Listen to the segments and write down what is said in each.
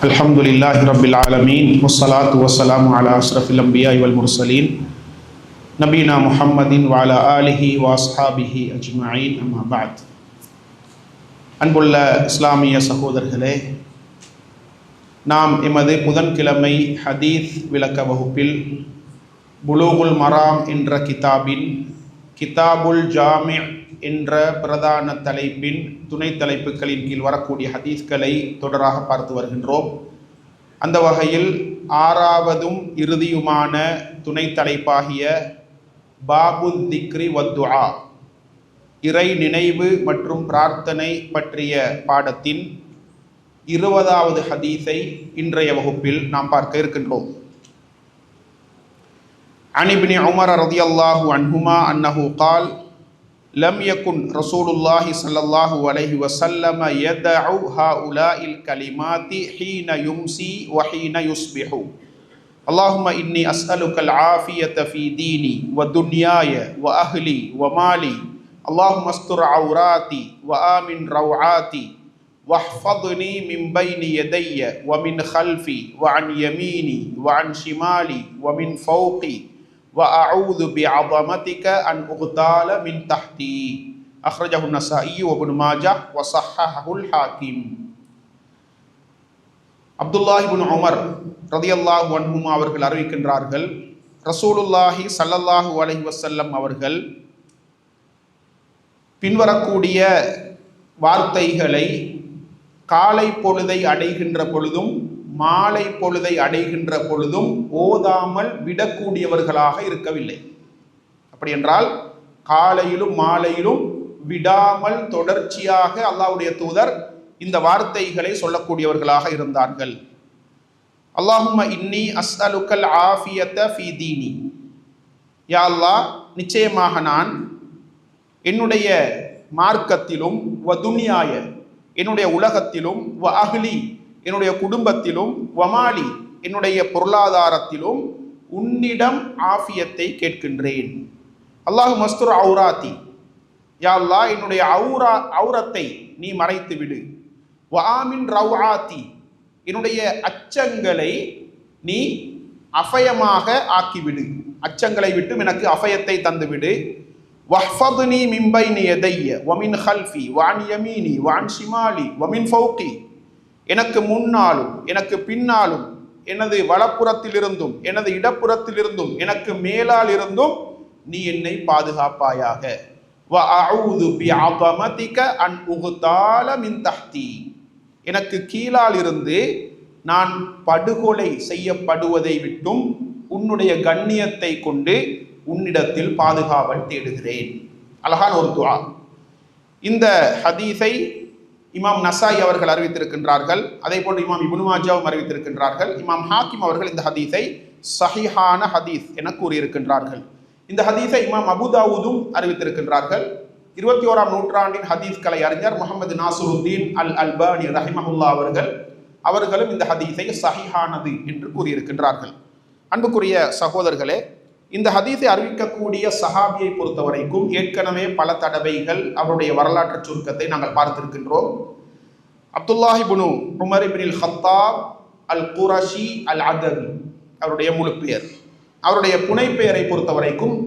الحمد لله رب العالمين والصلاة والسلام على أشرف الأنبياء والمرسلين نبينا محمد وعلى آله وأصحابه أجمعين أما بعد அன்புள்ள இஸ்லாமிய சகோதரர்களே நாம் எமது புதன்கிழமை ஹதீஸ் விளக்க வகுப்பில் புலூகுல் மராம் என்ற கிதாபின் கிதாபுல் ஜாமி என்ற பிரதான தலைப்பின் துணை தலைப்புகளின் கீழ் வரக்கூடிய ஹதீஸ்களை தொடராக பார்த்து வருகின்றோம் அந்த வகையில் ஆறாவதும் இறுதியுமான துணை தலைப்பாகிய பாபு திக்ரி வத்துஆ இறை நினைவு மற்றும் பிரார்த்தனை பற்றிய பாடத்தின் இருபதாவது ஹதீஸை இன்றைய வகுப்பில் நாம் பார்க்க இருக்கின்றோம் عن ابن عمر رضي الله عنهما أنه قال لم يكن رسول الله صلى الله عليه وسلم يدع هؤلاء الكلمات حين يمسي وحين يصبح. اللهم إني أسألك العافية في ديني ودنياي وأهلي ومالي. اللهم استر عوراتي وآمن روعاتي. واحفظني من بين يدي ومن خلفي وعن يميني وعن شمالي ومن فوقي. وأعوذ بعظمتك أن أغتال من تحتي أخرجه النسائي وابن ماجه وصححه الحاكم அப்துல்லாஹி பின் உமர் ரதியல்லாஹு அன்ஹும் அவர்கள் அறிவிக்கின்றார்கள் ரசூலுல்லாஹி சல்லல்லாஹு அலைஹி வஸல்லம் அவர்கள் பின்வரக்கூடிய வார்த்தைகளை காலை பொழுதை அடைகின்ற பொழுதும் மாலை பொழுதை அடைகின்ற பொழுதும் ஓதாமல் விடக்கூடியவர்களாக இருக்கவில்லை. அப்படி என்றால் காலையிலும் மாலையிலும் விடாமல் தொடர்ச்சியாக அல்லாஹ்வுடைய தூதர் இந்த வார்த்தைகளை சொல்லக்கூடியவர்களாக இருந்தார்கள். அல்லாஹும் இன்னி அஸ்அலுக்கல் ஆஃபியத்த ஃபி தீனி. யா அல்லா நிச்சயமாக நான் என்னுடைய மார்க்கத்திலும் வ துனியாய என்னுடைய உலகத்திலும் வ அஹ்லி என்னுடைய குடும்பத்திலும் வமாலி என்னுடைய பொருளாதாரத்திலும் உன்னிடம் ஆஃபியத்தை கேட்கின்றேன். அல்லாஹு மஸ்துர் அவுராத்தி யா அல்லாஹ் என்னுடைய அவுரா அவுரத்தை நீ மறைத்து விடு வாமின் ரவுஆத்தி என்னுடைய அச்சங்களை நீ அபயமாக ஆக்கிவிடு. அச்சங்களை விட்டும் எனக்கு அபயத்தை தந்துவிடு. வஹ்ஃபதுனி மிம்பைனி எதைய வமின் ஹல்ஃபி வான் யமீனி வான் ஷிமாலி வமின் ஃபௌகி எனக்கு முன்னாலும் எனக்கு பின்னாலும் எனது வலப்புறத்திலிருந்தும் எனது இடப்புறத்திலிருந்தும் எனக்கு மேலால் இருந்தும் நீ என்னை பாதுகாப்பாயாக. வ மின் எனக்கு கீழால் இருந்து நான் படுகொலை செய்யப்படுவதை விட்டும் உன்னுடைய கண்ணியத்தை கொண்டு உன்னிடத்தில் பாதுகாவல் தேடுகிறேன். அழகான ஒரு துவா இந்த ஹதீஸை இமாம் நசாய் அவர்கள் அறிவித்திருக்கின்றார்கள். அதே போன்று இமாம் இபுனுமாஜாவும் அறிவித்திருக்கின்றார்கள். இமாம் ஹாக்கிம் அவர்கள் இந்த ஹதீஸை சஹிஹான ஹதீஸ் என கூறியிருக்கின்றார்கள். இந்த ஹதீஸை இமாம் அபுதாவுதும் அறிவித்திருக்கின்றார்கள். இருபத்தி ஓராம் நூற்றாண்டின் ஹதீஸ் கலை அறிஞர் முகமது நாசுருத்தீன் அல் அல்பானி ரஹிமஹுல்லா அவர்கள் அவர்களும் இந்த ஹதீஸை சஹிஹானது என்று கூறியிருக்கின்றார்கள். அன்புக்குரிய சகோதரர்களே இந்த ஹதீஸை அறிவிக்கக்கூடிய சஹாபியை பொறுத்த வரைக்கும் ஏற்கனவே பல தடவைகள் அவருடைய வரலாற்று சுருக்கத்தை நாங்கள் பார்த்திருக்கின்றோம். அப்துல்லாஹி புனு உமர் இப்னில் ஹத்தாப் அல் குரஷி அல் அதவி அவருடைய முழு பெயர். அவருடைய புனை பெயரை பொறுத்த வரைக்கும்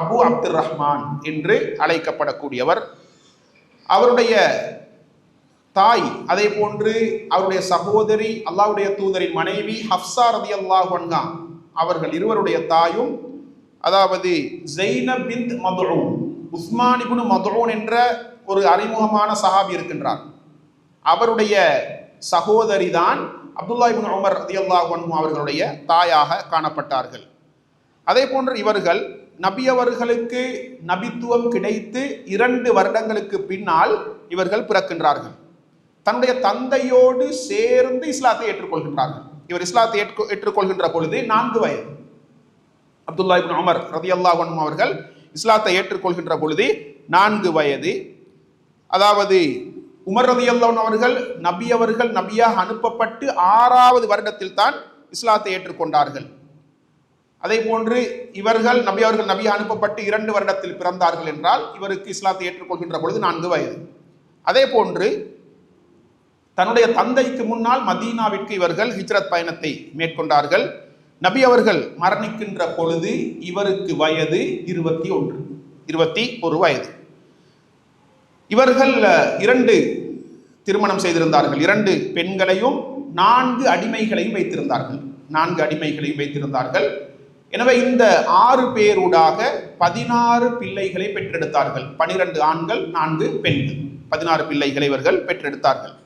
அபு அப்துல் ரஹ்மான் என்று அழைக்கப்படக்கூடியவர். அவருடைய தாய் அதே போன்று அவருடைய சகோதரி அல்லாவுடைய தூதரின் மனைவி ஹப்சா ரதி அல்லாஹ் அவர்கள் இருவருடைய தாயும் அதாவது ஜெய்னப் பிந்த் மதுரூன் உஸ்மான் இபுன் மதுரூன் என்ற ஒரு அறிமுகமான சஹாபி இருக்கின்றார். அவருடைய சகோதரி தான் அப்துல்லா இபின் உமர் ரதியல்லாஹு அன்ஹு அவர்களுடைய தாயாக காணப்பட்டார்கள். அதே போன்று இவர்கள் நபி அவர்களுக்கு நபித்துவம் கிடைத்து இரண்டு வருடங்களுக்கு பின்னால் இவர்கள் பிறக்கின்றார்கள். தன்னுடைய தந்தையோடு சேர்ந்து இஸ்லாத்தை ஏற்றுக்கொள்கின்றார்கள். இவர் இஸ்லாத்தை ஏற்று ஏற்றுக்கொள்கின்ற பொழுது நான்கு வயது. அப்துல்லா இபின் உமர் ரதியல்லாஹு அன்ஹு அவர்கள் இஸ்லாத்தை ஏற்றுக்கொள்கின்ற பொழுது நான்கு வயது. அதாவது உமர் ரதியல்லாஹு அவர்கள் நபி அவர்கள் நபியாக அனுப்பப்பட்டு ஆறாவது வருடத்தில் தான் இஸ்லாத்தை ஏற்றுக்கொண்டார்கள். அதே போன்று இவர்கள் நபி அவர்கள் நபி அனுப்பப்பட்டு இரண்டு வருடத்தில் பிறந்தார்கள் என்றால் இவருக்கு இஸ்லாத்தை ஏற்றுக்கொள்கின்ற பொழுது நான்கு வயது. அதே போன்று தன்னுடைய தந்தைக்கு முன்னால் மதீனாவிற்கு இவர்கள் ஹிஜ்ரத் பயணத்தை மேற்கொண்டார்கள். நபி அவர்கள் மரணிக்கின்ற பொழுது இவருக்கு வயது இருபத்தி ஒன்று. இருபத்தி ஒரு வயது. இவர்கள் இரண்டு திருமணம் செய்திருந்தார்கள். இரண்டு பெண்களையும் நான்கு அடிமைகளையும் வைத்திருந்தார்கள். நான்கு அடிமைகளையும் வைத்திருந்தார்கள். எனவே இந்த ஆறு பேரூடாக பதினாறு பிள்ளைகளை பெற்றெடுத்தார்கள். பனிரெண்டு ஆண்கள் நான்கு பெண்கள். பதினாறு பிள்ளைகளை இவர்கள் பெற்றெடுத்தார்கள்.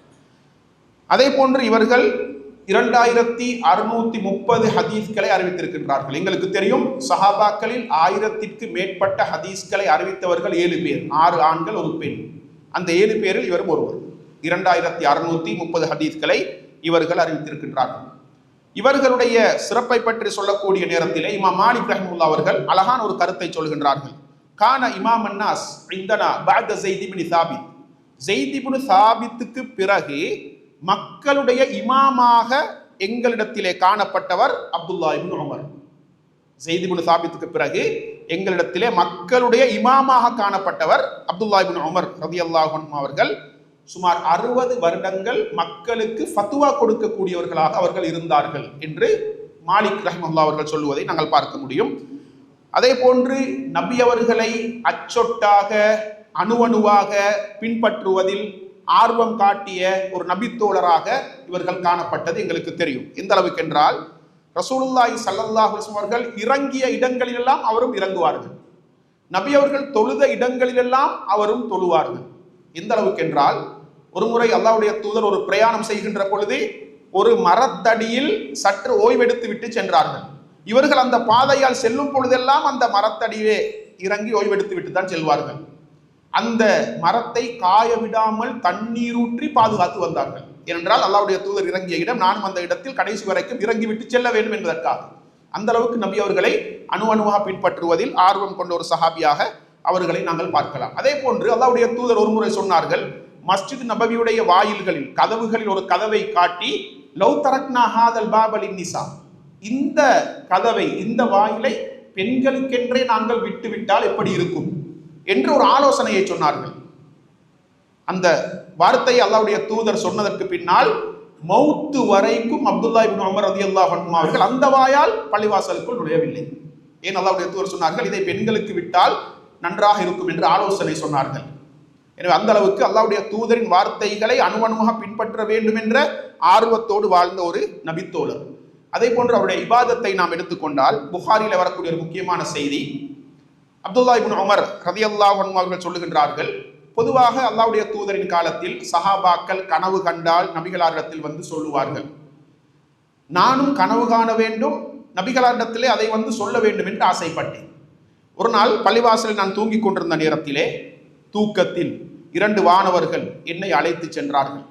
அதே போன்று இவர்கள் இரண்டாயிரத்தி அறுநூத்தி முப்பது ஹதீஸ்களை அறிவித்திருக்கின்றார்கள். எங்களுக்கு தெரியும் சஹாபாக்களில் ஆயிரத்திற்கு மேற்பட்ட ஹதீஸ்களை அறிவித்தவர்கள் ஏழு பேர் ஆறு ஆண்கள் ஒரு பெண். அந்த ஏழு பேரில் இவரும் ஒருவர். இரண்டாயிரத்தி அறுநூத்தி முப்பது ஹதீஸ்களை இவர்கள் அறிவித்திருக்கின்றார்கள். இவர்களுடைய சிறப்பை பற்றி சொல்லக்கூடிய நேரத்திலே இமாம் மாலிக் ரஹமுல்லா அவர்கள் அழகான ஒரு கருத்தை சொல்கின்றார்கள். கான இமாம் அன்னாஸ் இந்தனா பாத ஜெய்திபின் சாபித். ஜெய்திபுனு சாபித்துக்கு பிறகு மக்களுடைய இமாமாக எங்களிடத்திலே காணப்பட்டவர் அப்துல்லா இப்னு உமர். ஜெய்திபுனு சாபித்துக்கு பிறகு எங்களிடத்திலே மக்களுடைய இமாமாக காணப்பட்டவர் அப்துல்லா இபின் உமர் ரதியல்லாஹு அல்லாஹன் அவர்கள். சுமார் அறுபது வருடங்கள் மக்களுக்கு ஃபத்துவா கொடுக்கக்கூடியவர்களாக அவர்கள் இருந்தார்கள் என்று மாலிக் ரஹ்மல்லா அவர்கள் சொல்லுவதை நாங்கள் பார்க்க முடியும். அதே போன்று நபி அவர்களை அச்சொட்டாக அணுவணுவாக பின்பற்றுவதில் ஆர்வம் காட்டிய ஒரு நபித்தோழராக இவர்கள் காணப்பட்டது எங்களுக்கு தெரியும். எந்த அளவுக்கு என்றால் ரசூலுல்லாஹி ஸல்லல்லாஹு அவர்கள் இறங்கிய இடங்களிலெல்லாம் அவரும் இறங்குவார்கள். நபி அவர்கள் தொழுத இடங்களிலெல்லாம் அவரும் தொழுவார்கள். எந்த அளவுக்கு என்றால் ஒரு முறை அல்லாவுடைய தூதர் ஒரு பிரயாணம் செய்கின்ற பொழுது ஒரு மரத்தடியில் சற்று ஓய்வெடுத்து விட்டு சென்றார்கள். இவர்கள் அந்த பாதையால் செல்லும் பொழுதெல்லாம் அந்த மரத்தடியே இறங்கி ஓய்வெடுத்து விட்டு தான் செல்வார்கள். அந்த மரத்தை காய விடாமல் தண்ணீரூற்றி பாதுகாத்து வந்தார்கள். ஏனென்றால் அல்லாவுடைய தூதர் இறங்கிய இடம் நானும் அந்த இடத்தில் கடைசி வரைக்கும் இறங்கி விட்டு செல்ல வேண்டும் என்பதற்காக. அந்த அளவுக்கு நபி அவர்களை அணு அணுவாக பின்பற்றுவதில் ஆர்வம் கொண்ட ஒரு சஹாபியாக அவர்களை நாங்கள் பார்க்கலாம். அதே போன்று அல்லாவுடைய தூதர் ஒரு முறை சொன்னார்கள் மஸ்ஜித் நபவியுடைய வாயில்களில் கதவுகளில் ஒரு கதவை காட்டி லவ் தரக்னா ஹாதல் பாபலின் நிசா இந்த கதவை இந்த வாயிலை பெண்களுக்கென்றே நாங்கள் விட்டுவிட்டால் எப்படி இருக்கும்? என்று ஒரு ஆலோசனையை சொன்னார்கள். அந்த வார்த்தையை அல்லாவுடைய தூதர் சொன்னதற்கு பின்னால் மௌத்து வரைக்கும் அப்துல்லா இப்னு உமர் ரலியல்லாஹு அன்ஹு அவர்கள் அந்த வாயால் பள்ளிவாசலுக்குள் நுழையவில்லை. ஏன் அல்லாவுடைய தூதர் சொன்னார்கள் இதை பெண்களுக்கு விட்டால் நன்றாக இருக்கும் என்று ஆலோசனை சொன்னார்கள். எனவே அந்த அளவுக்கு அல்லாவுடைய தூதரின் வார்த்தைகளை அணுவணுவாக பின்பற்ற வேண்டும் என்ற ஆர்வத்தோடு வாழ்ந்த ஒரு நபித்தோழர். அதே போன்று அவருடைய இபாதத்தை நாம் எடுத்துக்கொண்டால் புகாரியில் வரக்கூடிய ஒரு முக்கியமான செய்தி அப்துல்லா இபின் உமர் ரதி அல்லா அவர்கள் சொல்லுகின்றார்கள் பொதுவாக அல்லாவுடைய தூதரின் காலத்தில் சஹாபாக்கள் கனவு கண்டால் நபிகளாரிடத்தில் வந்து சொல்லுவார்கள். நானும் கனவு காண வேண்டும் நபிகளாரிடத்திலே அதை வந்து சொல்ல வேண்டும் என்று ஆசைப்பட்டேன். ஒரு நாள் பள்ளிவாசலில் நான் தூங்கிக் கொண்டிருந்த நேரத்திலே தூக்கத்தில் இரண்டு வானவர்கள் என்னை அழைத்து சென்றார்கள்.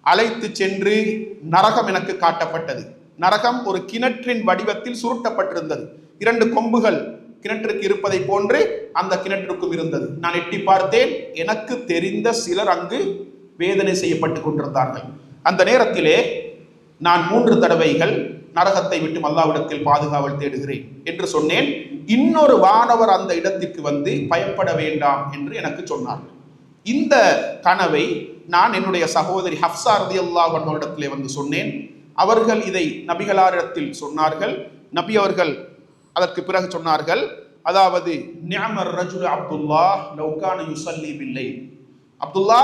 அழைத்து சென்று நரகம் எனக்கு காட்டப்பட்டது. நரகம் ஒரு கிணற்றின் வடிவத்தில் சுருட்டப்பட்டிருந்தது. இரண்டு கொம்புகள் கிணற்றுக்கு இருப்பதை போன்று அந்த கிணற்றுக்கும் இருந்தது. நான் எட்டி பார்த்தேன் எனக்கு தெரிந்த சிலர் அங்கு வேதனை செய்யப்பட்டு கொண்டிருந்தார்கள். அந்த நேரத்திலே நான் மூன்று தடவைகள் நரகத்தை விட்டு அல்லாவிடத்தில் பாதுகாவல் தேடுகிறேன் என்று சொன்னேன். இன்னொரு வானவர் அந்த இடத்திற்கு வந்து பயப்பட வேண்டாம் என்று எனக்கு சொன்னார். இந்த கனவை நான் என்னுடைய சகோதரி ஹப்சா ரதி அல்லாஹ் அவர்களிடத்திலே வந்து சொன்னேன். அவர்கள் இதை நபிகளாரிடத்தில் சொன்னார்கள். நபி அவர்கள் அதற்கு பிறகு சொன்னார்கள் அதாவது நியமர் ரஜுல் அப்துல்லா லௌகான யுசல்லி பில்லை அப்துல்லா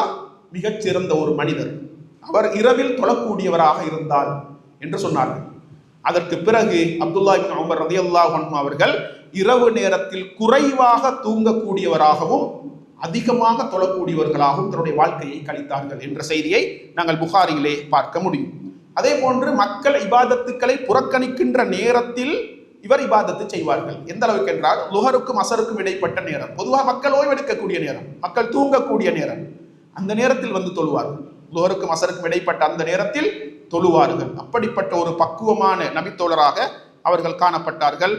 மிகச் சிறந்த ஒரு மனிதர். அவர் இரவில் தொழக்கூடியவராக இருந்தால் என்று சொன்னார்கள். அதற்கு பிறகு அப்துல்லா இப்னு உமர் ரலியல்லாஹு அவர்கள் இரவு நேரத்தில் குறைவாக தூங்கக்கூடியவராகவும் அதிகமாக தொழக்கூடியவர்களாகவும் தன்னுடைய வாழ்க்கையை கழித்தார்கள் என்ற செய்தியை நாங்கள் புகாரியிலே பார்க்க முடியும். அதே போன்று மக்கள் இபாதத்துக்களை புறக்கணிக்கின்ற நேரத்தில் இவர் இபாதத்து செய்வார்கள். எந்த அளவுக்கு என்றால் லுஹருக்கும் அசருக்கும் இடைப்பட்ட நேரம். பொதுவாக மக்கள் ஓய்வெடுக்கக்கூடிய நேரம். மக்கள் தூங்கக்கூடிய நேரம். அந்த நேரத்தில் வந்து தொழுவார்கள். லுஹருக்கும் அசருக்கும் இடைப்பட்ட அந்த நேரத்தில் தொழுவார்கள். அப்படிப்பட்ட ஒரு பக்குவமான நபித்தோழராக அவர்கள் காணப்பட்டார்கள்.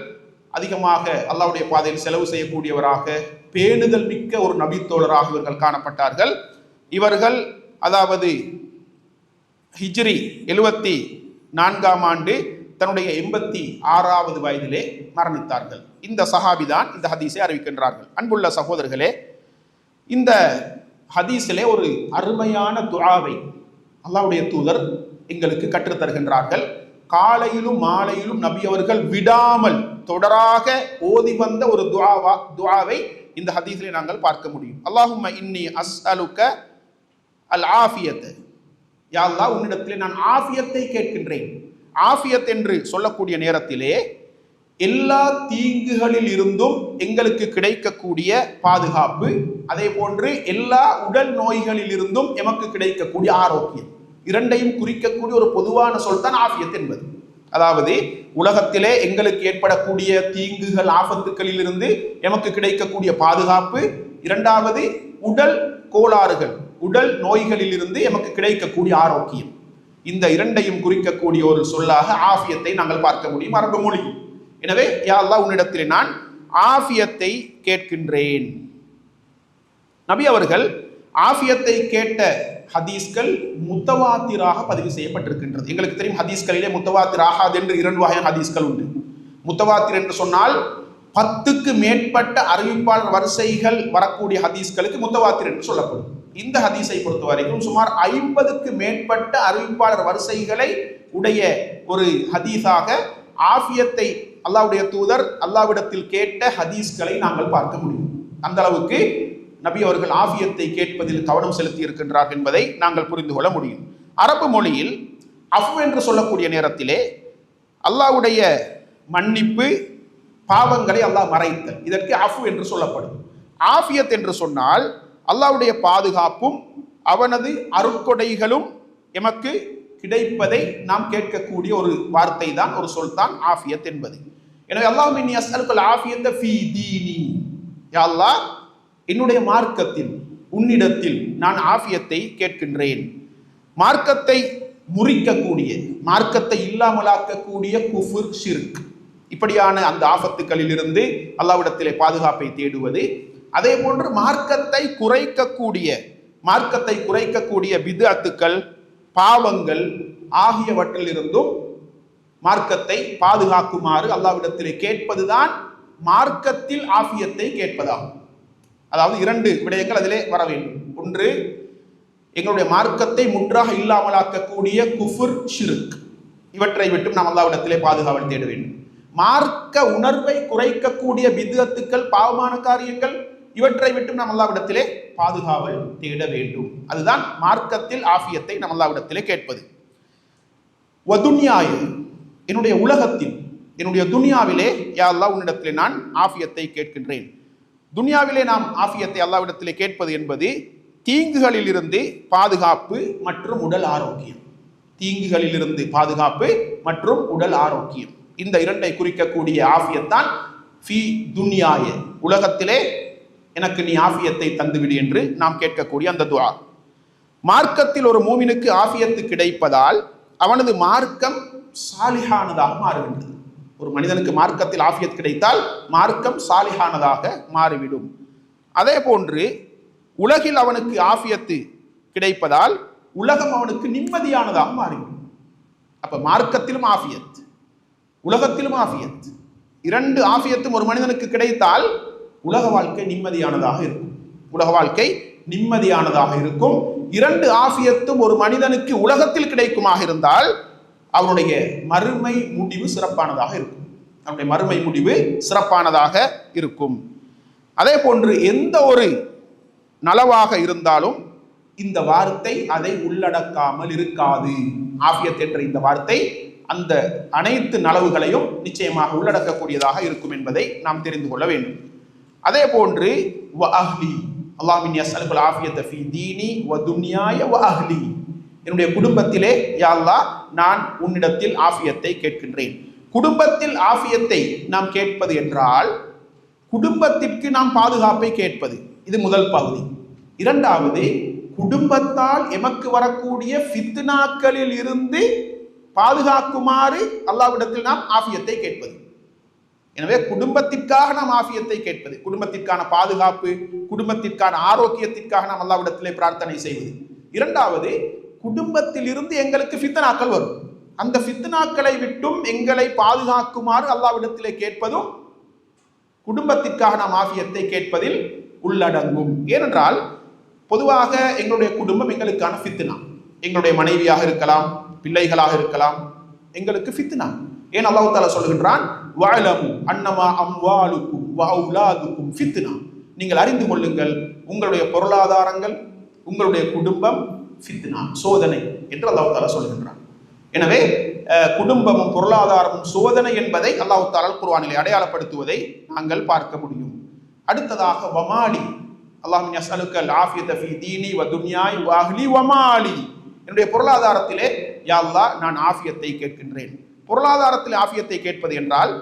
அதிகமாக அல்லாவுடைய பாதையில் செலவு செய்யக்கூடியவராக பேணுதல் மிக்க ஒரு நபித்தோழராக இவர்கள் காணப்பட்டார்கள். இவர்கள் அதாவது ஹிஜ்ரி எழுபத்தி நான்காம் ஆண்டு தன்னுடைய எண்பத்தி ஆறாவது வயதிலே மரணித்தார்கள். இந்த சஹாபிதான் இந்த ஹதீஸை அறிவிக்கின்றார்கள். அன்புள்ள சகோதரர்களே இந்த ஹதீஸிலே ஒரு அருமையான துழாவை அல்லாவுடைய தூதர் எங்களுக்கு கற்றுத் தருகின்றார்கள். காலையிலும் மாலையிலும் நபி அவர்கள் விடாமல் தொடராக ஓதி வந்த ஒரு துவாவா துவாவை இந்த ஹதீஸிலே நாங்கள் பார்க்க முடியும். அல்லாஹும் இன்னி அஸ் அலுக்க அல் ஆஃபியத்து. யா அல்லாஹ் உன்னிடத்திலே நான் ஆஃபியத்தை கேட்கின்றேன். ஆஃபியத் என்று சொல்லக்கூடிய நேரத்திலே எல்லா தீங்குகளில் இருந்தும் எங்களுக்கு கிடைக்கக்கூடிய பாதுகாப்பு அதே போன்று எல்லா உடல் நோய்களில் இருந்தும் எமக்கு கிடைக்கக்கூடிய ஆரோக்கியம். இரண்டையும் குறிக்கக்கூடிய ஒரு பொதுவான சொல் தான் ஆஃபியத் என்பது. அதாவது உலகத்திலே எங்களுக்கு ஏற்படக்கூடிய தீங்குகள் ஆபத்துக்களில் இருந்து எமக்கு கிடைக்கக்கூடிய பாதுகாப்பு. இரண்டாவது உடல் கோளாறுகள் உடல் நோய்களில் இருந்து எமக்கு கிடைக்கக்கூடிய ஆரோக்கியம். இந்த இரண்டையும் குறிக்கக்கூடிய ஒரு சொல்லாக ஆஃபியத்தை நாங்கள் பார்க்க முடியும் அரபு மொழி. எனவே யா உன்னிடத்தில் நான் ஆஃபியத்தை கேட்கின்றேன். நபி அவர்கள் ஆஃபியத்தை கேட்ட ஹதீஸ்கள் முத்தவாத்திராக பதிவு செய்யப்பட்டிருக்கின்றது. எங்களுக்கு தெரியும் ஹதீஸ்களிலே முத்தவாத்திர் ஆகாது என்று இரண்டு வகையான ஹதீஸ்கள் உண்டு. முத்தவாத்திர் என்று சொன்னால் பத்துக்கு மேற்பட்ட அறிவிப்பாளர் வரிசைகள் வரக்கூடிய ஹதீஸ்களுக்கு முத்தவாத்திர் என்று சொல்லப்படும். இந்த ஹதீஸை பொறுத்த வரைக்கும் சுமார் ஐம்பதுக்கு மேற்பட்ட அறிவிப்பாளர் வரிசைகளை உடைய ஒரு ஹதீஸாக ஆஃபியத்தை அல்லாவுடைய தூதர் அல்லாவிடத்தில் கேட்ட ஹதீஸ்களை நாங்கள் பார்க்க முடியும். அந்த அளவுக்கு நபி அவர்கள் ஆஃபியத்தை கேட்பதில் கவனம் செலுத்தி இருக்கின்றார் என்பதை நாங்கள் புரிந்து கொள்ள முடியும். அரபு மொழியில் அஃப் என்று சொல்லக்கூடிய நேரத்திலே அல்லாஹ்வுடைய மன்னிப்பு பாவங்களை அல்லாஹ் மறைத்தல் இதற்கு அஃப் என்று சொல்லப்படும். ஆஃபியத் என்று சொன்னால் அல்லாவுடைய பாதுகாப்பும் அவனது அருட்கொடைகளும் எமக்கு கிடைப்பதை நாம் கேட்கக்கூடிய ஒரு வார்த்தை தான் ஒரு சொல் தான் ஆஃபியத் என்பது. எனவே அல்லாஹ் இனி அஸ்அலுக்கல் ஆஃபியத்த ஃபீ தீனி. யா அல்லாஹ் என்னுடைய மார்க்கத்தில் உன்னிடத்தில் நான் ஆஃபியத்தை கேட்கின்றேன். மார்க்கத்தை முறிக்கக்கூடிய மார்க்கத்தை இல்லாமலாக்கக்கூடிய குஃபுர் ஷிர்க். இப்படியான அந்த ஆபத்துக்களில் இருந்து அல்லாவிடத்திலே பாதுகாப்பை தேடுவது அதே போன்று மார்க்கத்தை குறைக்கக்கூடிய மார்க்கத்தை குறைக்கக்கூடிய விதத்துக்கள் பாவங்கள் ஆகியவற்றிலிருந்தும் மார்க்கத்தை பாதுகாக்குமாறு அல்லாவிடத்திலே கேட்பதுதான் மார்க்கத்தில் ஆஃபியத்தை கேட்பதாகும். அதாவது இரண்டு விடயங்கள் அதிலே வர வேண்டும். ஒன்று எங்களுடைய மார்க்கத்தை முற்றாக இல்லாமலாக்கக்கூடிய குஃபுர் ஷிருக். இவற்றை விட்டும் நாம் அல்லாவிடத்திலே பாதுகாவல் தேட வேண்டும். மார்க்க உணர்வை குறைக்கக்கூடிய பிதுஅத்துக்கள் பாவமான காரியங்கள் இவற்றை விட்டும் நாம் அல்லாவிடத்திலே பாதுகாவல் தேட வேண்டும். அதுதான் மார்க்கத்தில் ஆஃபியத்தை நாம் அல்லாவிடத்திலே கேட்பது. வதுன்யாய் என்னுடைய உலகத்தில் என்னுடைய துனியாவிலே யா அல்லா உன்னிடத்திலே நான் ஆஃபியத்தை கேட்கின்றேன். துனியாவிலே நாம் ஆஃபியத்தை அல்லாவிடத்திலே கேட்பது என்பது தீங்குகளில் இருந்து பாதுகாப்பு மற்றும் உடல் ஆரோக்கியம். தீங்குகளிலிருந்து பாதுகாப்பு மற்றும் உடல் ஆரோக்கியம். இந்த இரண்டை குறிக்கக்கூடிய ஆஃபியத்தான் ஃபி துன்யாய உலகத்திலே எனக்கு நீ ஆஃபியத்தை தந்துவிடு என்று நாம் கேட்கக்கூடிய அந்த துவா மார்க்கத்தில் ஒரு மூமினுக்கு ஆஃபியத்து கிடைப்பதால் அவனது மார்க்கம் சாலிஹானதாக மாறுகின்றது. ஒரு மனிதனுக்கு மார்க்கத்தில் ஆஃபியத் கிடைத்தால் மார்க்கம் சாலிஹானதாக மாறிவிடும். அதே போன்று உலகில் அவனுக்கு ஆஃபியத்து கிடைப்பதால் உலகம் அவனுக்கு நிம்மதியானதாக மாறிவிடும். அப்போ மார்க்கத்திலும் ஆஃபியத் உலகத்திலும் ஆஃபியத். இரண்டு ஆஃபியத்தும் ஒரு மனிதனுக்கு கிடைத்தால் உலக வாழ்க்கை நிம்மதியானதாக இருக்கும். உலக வாழ்க்கை நிம்மதியானதாக இருக்கும். இரண்டு ஆஃபியத்தும் ஒரு மனிதனுக்கு உலகத்தில் கிடைக்குமாக இருந்தால் அவனுடைய மறுமை முடிவு சிறப்பானதாக இருக்கும். அவனுடைய மறுமை முடிவு சிறப்பானதாக இருக்கும். அதே போன்று எந்த ஒரு நலவாக இருந்தாலும் இந்த வார்த்தை அதை உள்ளடக்காமல் இருக்காது. ஆஃபியத் என்ற இந்த வார்த்தை அந்த அனைத்து நலவுகளையும் நிச்சயமாக உள்ளடக்கக்கூடியதாக இருக்கும் என்பதை நாம் தெரிந்து கொள்ள வேண்டும். அதே போன்று வ அஹ்லி. அல்லாஹ்மின் யஸ்அலுல் ஆஃபியத் ஃபீ தீனி வ துன்யாய வ அஹ்லி. என்னுடைய குடும்பத்திலே யா அல்லாஹ் நான் உன்னிடத்தில் ஆஃபியத்தை கேட்கின்றேன். குடும்பத்தில் ஆஃபியத்தை நாம் கேட்பது என்றால் குடும்பத்திற்கு நாம் பாதுகாப்பை கேட்பது. இது முதல் பகுதி. இரண்டாவது குடும்பத்தால் எமக்கு வரக்கூடிய ஃபித்னாக்களில் இருந்து பாதுகாக்குமாறு அல்லாவிடத்தில் நாம் ஆஃபியத்தை கேட்பது. எனவே குடும்பத்திற்காக நாம் ஆஃபியத்தை கேட்பது குடும்பத்திற்கான பாதுகாப்பு குடும்பத்திற்கான ஆரோக்கியத்திற்காக நாம் அல்லாவிடத்திலே பிரார்த்தனை செய்வது. இரண்டாவது குடும்பத்திலிருந்து எங்களுக்கு ஃபித்னாக்கள் வரும். அந்த ஃபித்னாக்களை விட்டும் எங்களை பாதுகாக்குமாறு அல்லாவிடத்திலே கேட்பதும் குடும்பத்திற்காக நாம் ஆஃபியத்தை கேட்பதில் உள்ளடங்கும். ஏனென்றால் பொதுவாக எங்களுடைய குடும்பம் எங்களுக்கான ஃபித்னா. எங்களுடைய மனைவியாக இருக்கலாம் பிள்ளைகளாக இருக்கலாம் எங்களுக்கு ஃபித்னா. ஏன் அல்லாஹ் தாலா சொல்லுகின்றான்? வாழமு அன்னமா அம்வாலுக்கும் வஅவுலாதுக்கும் ஃபித்னா. நீங்கள் அறிந்து கொள்ளுங்கள் உங்களுடைய பொருளாதாரங்கள் உங்களுடைய குடும்பம் ஃபித்னா சோதனை என்று அல்லாஹ் தாலா சொல்லுகின்றான். எனவே குடும்பமும் பொருளாதாரமும் சோதனை என்பதை அல்லாஹு தாலால் குர்ஆனிலே அடையாளப்படுத்துவதை நாங்கள் பார்க்க முடியும். அடுத்ததாக வமாலி அல்லாஹ் அசலுக்கல் ஆஃபியத் ஃபீ தீனி வ துன்யாய் வாஹ்லி வமாலி என்னுடைய பொருளாதாரத்திலே யா அல்லாஹ் நான் ஆஃபியத்தை கேட்கின்றேன். பொருளாதாரத்தில் ஆஃபியத்தை கேட்பது என்றால்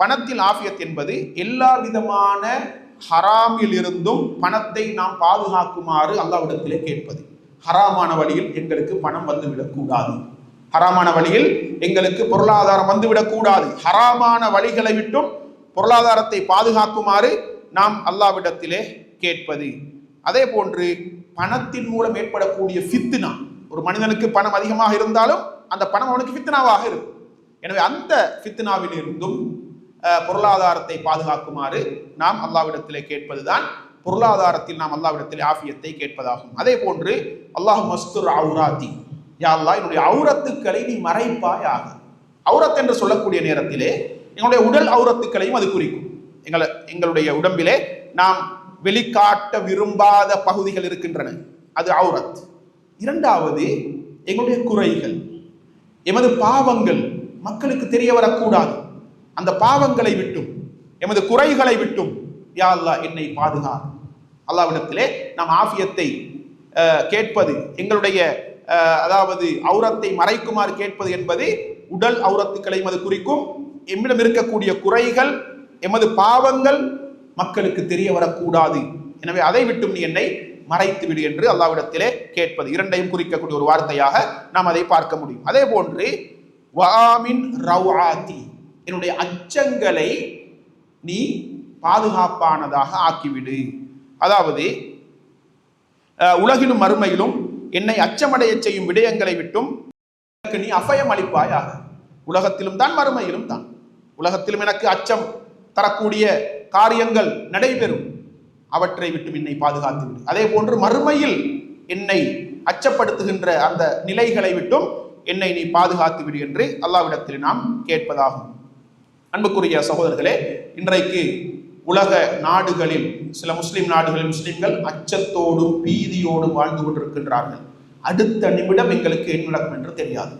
பணத்தில் ஆஃபியத் என்பது எல்லா விதமான ஹராமில் இருந்தும் பணத்தை நாம் பாதுகாக்குமாறு அல்லாஹ்விடத்திலே கேட்பது. ஹராமான வழியில் எங்களுக்கு பணம் வந்துவிடக்கூடாது ஹராமான வழியில் எங்களுக்கு பொருளாதாரம் வந்துவிடக்கூடாது ஹராமான வழிகளை விட்டும் பொருளாதாரத்தை பாதுகாக்குமாறு நாம் அல்லாவிடத்திலே கேட்பது. அதே போன்று பணத்தின் மூலம் ஏற்படக்கூடிய ஃபித்னா ஒரு மனிதனுக்கு பணம் அதிகமாக இருந்தாலும் அந்த பணம் அவனுக்கு ஃபித்னாவாக இருக்கும். எனவே அந்த ஃபித்னாவில் இருந்தும் பொருளாதாரத்தை பாதுகாக்குமாறு நாம் அல்லாவிடத்திலே கேட்பதுதான் பொருளாதாரத்தில் நாம் அல்லாவிடத்திலே ஆஃபியத்தை கேட்பதாகும். அதே போன்று அல்லாஹ் மஸ்துர் அவுராத்தி யா அல்லா என்னுடைய அவுரத்துக்களை நீ மறைப்பாயாக. அவுரத் என்று சொல்லக்கூடிய நேரத்திலே எங்களுடைய உடல் அவுரத்துக்களையும் அது குறிக்கும். எங்களை எங்களுடைய உடம்பிலே நாம் வெளிக்காட்ட விரும்பாத பகுதிகள் இருக்கின்றன. அது அவுரத். இரண்டாவது எங்களுடைய குறைகள் எமது பாவங்கள் மக்களுக்கு தெரிய வரக்கூடாது. அந்த பாவங்களை விட்டும் எமது குறைகளை விட்டும் யா அல்லா என்னை பாதுகா அல்லாவிடத்திலே நாம் ஆஃபியத்தை கேட்பது எங்களுடைய அதாவது அவுரத்தை மறைக்குமாறு கேட்பது என்பது உடல் அவுரத்துக்களை அது குறிக்கும். எம்மிடம் இருக்கக்கூடிய குறைகள் எமது பாவங்கள் மக்களுக்கு தெரிய வரக்கூடாது. எனவே அதை விட்டும் நீ என்னை மறைத்து விடு என்று அல்லாவிடத்திலே கேட்பது. இரண்டையும் குறிக்கக்கூடிய ஒரு வார்த்தையாக நாம் அதை பார்க்க முடியும். அதே போன்று வாமின் ரவ்ஆத்தி. என்னுடைய அச்சங்களை நீ பாதுகாப்பானதாக ஆக்கிவிடு. அதாவது உலகிலும் மறுமையிலும் என்னை அச்சமடைய செய்யும் விடயங்களை விட்டும் எனக்கு நீ அபயம் அளிப்பாயாக. உலகத்திலும் தான் மறுமையிலும் தான். உலகத்திலும் எனக்கு அச்சம் தரக்கூடிய காரியங்கள் நடைபெறும். அவற்றை விட்டு என்னை பாதுகாத்து விடு அதே போன்று மறுமையில் என்னை அச்சப்படுத்துகின்ற அந்த நிலைகளை விட்டும் என்னை நீ பாதுகாத்து விடு என்று அல்லாவிடத்தில் நாம் கேட்பதாகும். அன்புக்குரிய சகோதரர்களே இன்றைக்கு உலக நாடுகளில் சில முஸ்லிம் நாடுகளில் முஸ்லிம்கள் அச்சத்தோடும் பீதியோடும் வாழ்ந்து கொண்டிருக்கின்றார்கள். அடுத்த நிமிடம் எங்களுக்கு என்ன நடக்கும் என்று தெரியாது.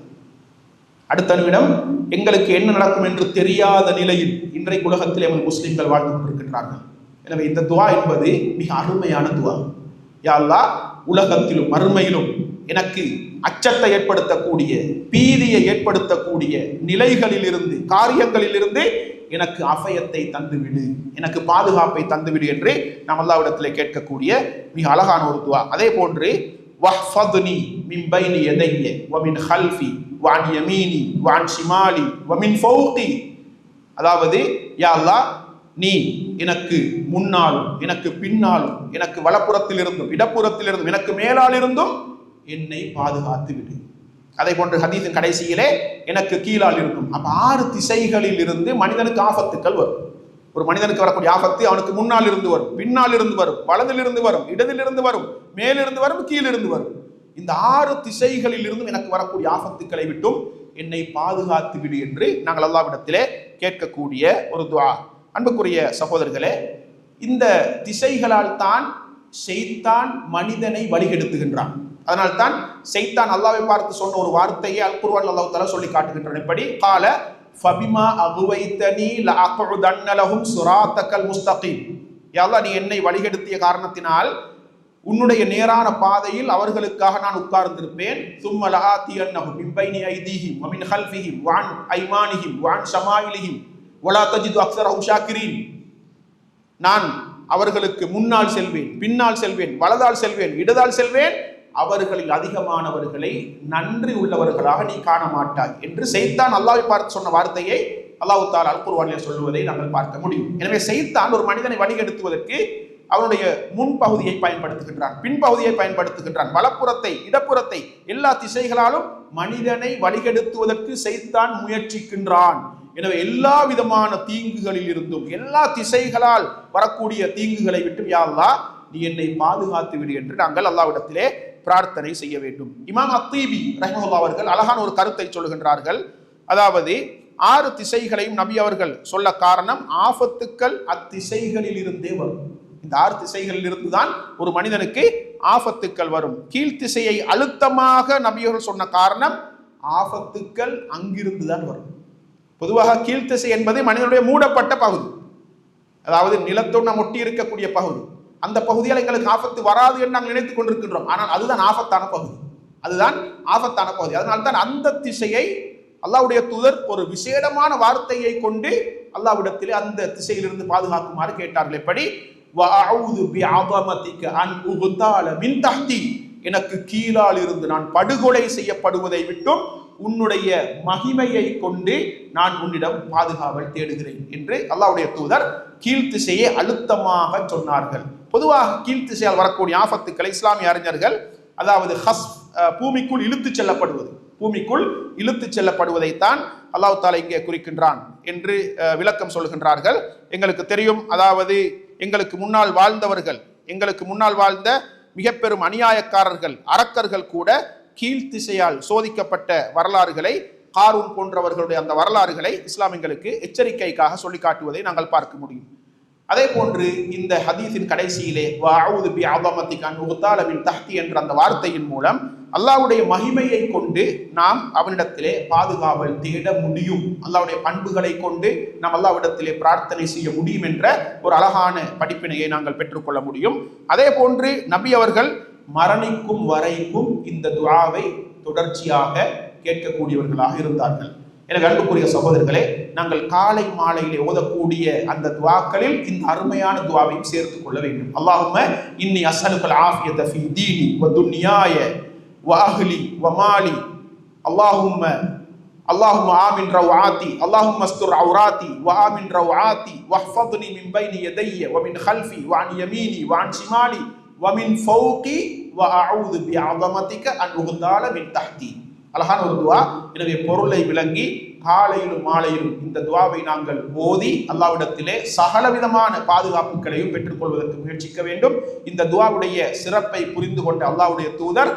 அடுத்த நிமிடம் எங்களுக்கு என்ன நடக்கும் என்று தெரியாத நிலையில் இன்றைக்கு உலகத்தில் எமது முஸ்லிம்கள் வாழ்ந்து கொண்டிருக்கின்றார்கள். எனவே இந்த துவா என்பது மிக அருமையான துவா. யாழ்லா அல்லாஹ் உலகத்திலும் மறுமையிலும் எனக்கு அச்சத்தை ஏற்படுத்தக்கூடிய பீதியை ஏற்படுத்தக்கூடிய நிலைகளில் இருந்து காரியங்களில் இருந்து எனக்கு அபயத்தை தந்துவிடு. எனக்கு பாதுகாப்பை தந்துவிடு என்று நாம் அல்லாவிடத்தில் கேட்கக்கூடிய மிக அழகான ஒரு துவா. அதே போன்று வஹ்ஃபத்னி மின் பைனி எதைய வமின் ஹல்ஃபி வான் யமீனி வான் ஷிமாலி வமின் ஃபௌகி அதாவது யா நீ எனக்கு முன்னாலும் எனக்கு பின்னாலும் எனக்கு வலப்புறத்தில் இருந்தும் இடப்புறத்தில் இருந்தும் எனக்கு மேலால் இருந்தும் என்னை பாதுகாத்து விடு. அதை போன்று ஹதீஸின் கடைசியிலே எனக்கு கீழால் இருக்கும். அப்ப ஆறு திசைகளில் இருந்து மனிதனுக்கு ஆபத்துக்கள் வரும். ஒரு மனிதனுக்கு வரக்கூடிய ஆபத்து அவனுக்கு முன்னால் இருந்து வரும் பின்னால் இருந்து வரும் வலதிலிருந்து வரும் இடதிலிருந்து வரும் மேலிருந்து வரும் கீழிருந்து வரும். இந்த ஆறு திசைகளில் இருந்தும் எனக்கு வரக்கூடிய ஆபத்துக்களை விட்டும் என்னை பாதுகாத்து விடு என்று நாங்கள் அல்லாவிடத்திலே கேட்கக்கூடிய ஒரு துவா. அன்புக்குரிய சகோதரர்களே இந்த திசைகளால் தான் செய்தான் மனிதனை வழிகெடுத்துகின்றான். அதனால் தான் செய்தான் அல்லாவை பார்த்து சொன்ன ஒரு வார்த்தையை அல் அல்லாஹ் தஆலா சொல்லி காட்டுகின்றன எப்படி கால ஃபபிமா அகுவைத்தனி லஅக்உதன்ன சுராத்தக்கல் முஸ்தகீம். யா நீ என்னை வழிகெடுத்திய காரணத்தினால் உன்னுடைய நேரான பாதையில் அவர்களுக்காக நான் உட்கார்ந்திருப்பேன். சும்ம லஆத்தியன்னஹும் மின் பைனி ஐதீஹிம் மமின் ஹல்ஃபிஹிம் வான் ஐமானிஹிம் வான் ஷமாயிலிஹிம் தஜிது அக்ஸரஹும் ஷாக்கிரீன் நான் அவர்களுக்கு முன்னால் செல்வேன் பின்னால் செல்வேன் வலதால் செல்வேன் இடதால் செல்வேன் அவர்களில் அதிகமானவர்களை நன்றி உள்ளவர்களாக நீ காண மாட்டாய் என்று செய்தான் அல்லாவை பார்த்து சொன்ன வார்த்தையை அல்லாஹ் தால் அல் சொல்லுவதை நாங்கள் பார்க்க முடியும். எனவே செய்தான் ஒரு மனிதனை வழிகெடுத்துவதற்கு அவனுடைய முன்பகுதியை பயன்படுத்துகின்றான் பின்பகுதியை பயன்படுத்துகின்றான். வலப்புறத்தை இடப்புறத்தை எல்லா திசைகளாலும் மனிதனை வழிகெடுத்துவதற்கு செய்தான் முயற்சிக்கின்றான். எனவே எல்லா விதமான தீங்குகளில் இருந்தும் எல்லா திசைகளால் வரக்கூடிய தீங்குகளை விட்டு யாழ்லா நீ என்னை பாதுகாத்து விடு என்று நாங்கள் அல்லாவிடத்திலே பிரார்த்தனை செய்ய வேண்டும். இமாம் அத்தீபி ரஹ்மஹுல்லா அவர்கள் அழகான ஒரு கருத்தை சொல்லுகின்றார்கள். அதாவது ஆறு திசைகளையும் நபி அவர்கள் சொல்ல காரணம் ஆபத்துக்கள் அத்திசைகளில் இருந்தே வரும். இந்த ஆறு திசைகளில் இருந்து தான் ஒரு மனிதனுக்கு ஆபத்துக்கள் வரும். கீழ்த்திசையை அழுத்தமாக நபியவர்கள் சொன்ன காரணம் ஆபத்துக்கள் அங்கிருந்து தான் வரும். பொதுவாக கீழ்த்திசை என்பது மனிதனுடைய மூடப்பட்ட பகுதி. அதாவது நிலத்தோட ஒட்டி இருக்கக்கூடிய பகுதி. அந்த பகுதியால் எங்களுக்கு ஆபத்து வராது என்று நாங்கள் நினைத்துக் கொண்டிருக்கின்றோம். ஆனால் அதுதான் ஆபத்தான பகுதி. அதுதான் ஆபத்தான பகுதி. அதனால தான் அந்த திசையை அல்லாவுடைய தூதர் ஒரு விசேடமான வார்த்தையை கொண்டு அல்லாவிடத்திலே அந்த திசையிலிருந்து பாதுகாக்குமாறு கேட்டார்கள். எப்படி? அன் மின் எனக்கு கீழால் இருந்து நான் படுகொலை செய்யப்படுவதை விட்டும் உன்னுடைய மகிமையை கொண்டு நான் உன்னிடம் பாதுகாவல் தேடுகிறேன் என்று அல்லாவுடைய தூதர் கீழ்த்திசையை அழுத்தமாக சொன்னார்கள். பொதுவாக கீழ்த்திசையால் வரக்கூடிய ஆபத்துக்களை இஸ்லாமிய அறிஞர்கள் அதாவது ஹஸ் பூமிக்குள் இழுத்துச் செல்லப்படுவது. பூமிக்குள் இழுத்துச் செல்லப்படுவதைத்தான் அல்லாஹு தாலா இங்கே குறிக்கின்றான் என்று விளக்கம் சொல்கின்றார்கள். எங்களுக்கு தெரியும் அதாவது எங்களுக்கு முன்னால் வாழ்ந்தவர்கள் எங்களுக்கு முன்னால் வாழ்ந்த மிக பெரும் அநியாயக்காரர்கள் அரக்கர்கள் கூட கீழ்த்திசையால் சோதிக்கப்பட்ட வரலாறுகளை காரூன் போன்றவர்களுடைய அந்த வரலாறுகளை இஸ்லாமியங்களுக்கு எச்சரிக்கைக்காக சொல்லி காட்டுவதை நாங்கள் பார்க்க முடியும். அதே போன்று இந்த ஹதீஸின் கடைசியிலே வஅஊது பி அஸமத்திக உத்தாலவின் தஹ்தி என்ற அந்த வார்த்தையின் மூலம் அல்லாவுடைய மகிமையை கொண்டு நாம் அவனிடத்திலே பாதுகாவல் தேட முடியும். அல்லாவுடைய பண்புகளை கொண்டு நாம் அல்லாவிடத்திலே பிரார்த்தனை செய்ய முடியும் என்ற ஒரு அழகான படிப்பினையை நாங்கள் பெற்றுக்கொள்ள முடியும். அதே போன்று நபி அவர்கள் மரணிக்கும் வரைக்கும் இந்த துவாவை தொடர்ச்சியாக கேட்கக்கூடியவர்களாக இருந்தார்கள். எனக்கு அன்புக்குரிய சகோதரர்களே நாங்கள் காலை மாலையிலே ஓதக்கூடிய அந்த துவாக்களில் இந்த அருமையான துவாவையும் சேர்த்துக் கொள்ள வேண்டும். அல்லாஹும இன்னி அசலுக்கல் ஆஃபியத ஃபி தீனி வ துன்யாய வ அஹ்லி வ மாலி. அல்லாஹும்ம அல்லாஹும் ஆமின் ரவ் ஆத்தி அல்லாஹும் மஸ்துர் அவுராத்தி வ ஆமின் ரவ் ஆத்தி வஹ்ஃபத்னி மின் பைனி யதைய வ மின் ஹல்ஃபி வான் யமீனி வான் சிமாலி ஷிமாலி வ மின் ஃபௌகி வ அஊது பி அஸமதிக அன் உகுந்தால மின் தஹ்தீ அழகான ஒரு துவா. எனவே பொருளை விளங்கி காலையிலும் மாலையிலும் இந்த துவாவை நாங்கள் ஓதி அல்லாவிடத்திலே சகலவிதமான பாதுகாப்புகளையும் பெற்றுக்கொள்வதற்கு முயற்சிக்க வேண்டும். இந்த துவாவுடைய சிறப்பை புரிந்து கொண்ட அல்லாவுடைய தூதர்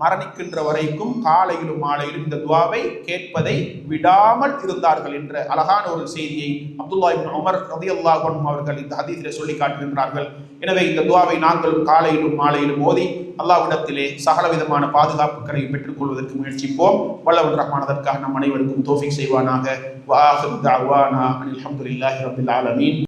மரணிக்கின்ற வரைக்கும் காலையிலும் மாலையிலும் இந்த துவாவை கேட்பதை விடாமல் இருந்தார்கள் என்ற அழகான ஒரு செய்தியை அப்துல்லா அமர் உமர் ரலியல்லாஹு அவர்கள் இந்த ஹதீஸிலே சொல்லி காட்டுகின்றார்கள். எனவே இந்த துவாவை நாங்களும் காலையிலும் மாலையிலும் மோதி அல்லாவிடத்திலே சகல விதமான பாதுகாப்புகளை பெற்றுக்கொள்வதற்கு முயற்சிப்போம். வல்லவன் ரஹ்மானதற்காக நம் அனைவருக்கும் தோஃபிக் செய்வானாக. வாஹிர் தாவானா அலமதுல்லாஹி ஹம்துலில்லாஹி ஆலமீன்.